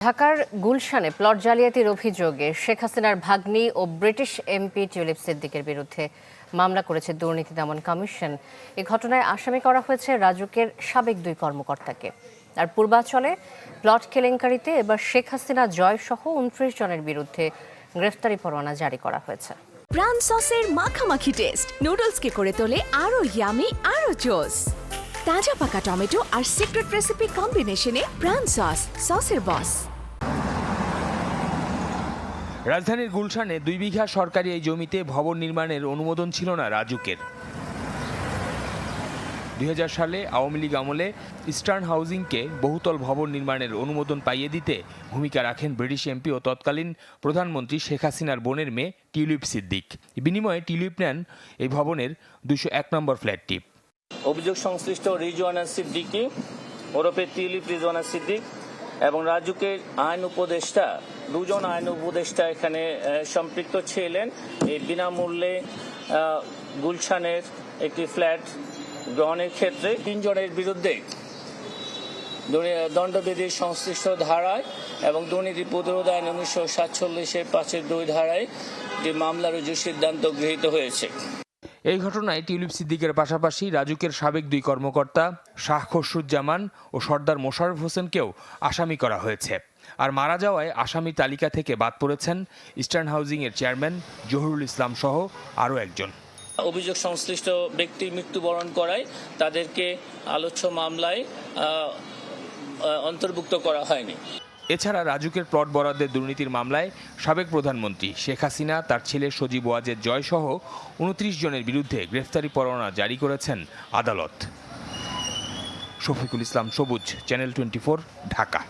ঢাকার গুলশানে প্লট জালিয়াতির অভিযোগে শেখ হাসিনার ভাগ্নি ও ব্রিটিশ এমপি টিউলিপ সিদ্দিকের বিরুদ্ধে মামলা করেছে দুর্নীতি দমন কমিশন। এ ঘটনায় আসামি করা হয়েছে রাজুকের সাবেক দুই কর্মকর্তাকে। আর পূর্বাঞ্চলে প্লট কেলেঙ্কারিতে এবার শেখ হাসিনা জয় সহ উনত্রিশ জনের বিরুদ্ধে গ্রেফতারি পরোয়ানা জারি করা হয়েছে। প্রাণ সসের মাখামাখি টেস্ট। নুডলসকে করে তোলে আরও ইয়ামি আরও জোস তাজা পাকা টমেটো আর সিক্রেট রেসিপি কম্বিনেশনে প্রাণ সস, সসের বস রাজধানীর গুলশানে দুই বিঘা সরকারি এই জমিতে ভবন নির্মাণের অনুমোদন ছিল না রাজুকের। দুই হাজার সালে আওয়ামী লীগ আমলে ইস্টার্ন হাউজিংকে বহুতল ভবন নির্মাণের অনুমোদন পাইয়ে দিতে ভূমিকা রাখেন ব্রিটিশ এমপি ও তৎকালীন প্রধানমন্ত্রী শেখ হাসিনার বোনের মেয়ে টিউলিপ সিদ্দিক। বিনিময়ে টিউলিপ নেন এই ভবনের দুশো এক নম্বর ফ্ল্যাটটি। অভিযোগ সংশ্লিষ্ট রিজওয়ানা সিদ্দিকী ওরফে টিউলিপ রিজওয়ানা সিদ্দিক এবং রাজুকের আইন উপদেষ্টা, দুজন আইন উপদেষ্টা এখানে সম্পৃক্ত ছিলেন। এই বিনামূল্যে গুলশানের একটি ফ্ল্যাট গ্রহণের ক্ষেত্রে তিনজনের বিরুদ্ধে দণ্ডবিধির সংশ্লিষ্ট ধারায় এবং দুর্নীতি প্রতিরোধ আইন উনিশশো সাতচল্লিশের পাঁচের দুই ধারায় যে মামলা রুজুর সিদ্ধান্ত গৃহীত হয়েছে। এই ঘটনায় টিউলিপ সিদ্দিকের পাশাপাশি রাজুকের সাবেক দুই কর্মকর্তা শাহ খসরুজ্জামান ও সর্দার মোশাররফ হোসেনকেও আসামি করা হয়েছে। আর মারা যাওয়ায় আসামি তালিকা থেকে বাদ পড়েছেন ইস্টার্ন হাউজিংয়ের চেয়ারম্যান জহুরুল ইসলাম সহ আরও একজন। অভিযোগ সংশ্লিষ্ট ব্যক্তি মৃত্যুবরণ করায় তাদেরকে আলোচ্য মামলায় অন্তর্ভুক্ত করা হয়নি। এছাড়া রাজুকের প্লট বরাদ্দের দুর্নীতির মামলায় সাবেক প্রধানমন্ত্রী শেখ হাসিনা, তার ছেলে সজীব ওয়াজের জয়সহ উনত্রিশ জনের বিরুদ্ধে গ্রেফতারি পরোয়ানা জারি করেছেন আদালত। শফিকুল ইসলাম সবুজ, চ্যানেল টোয়েন্টি ঢাকা।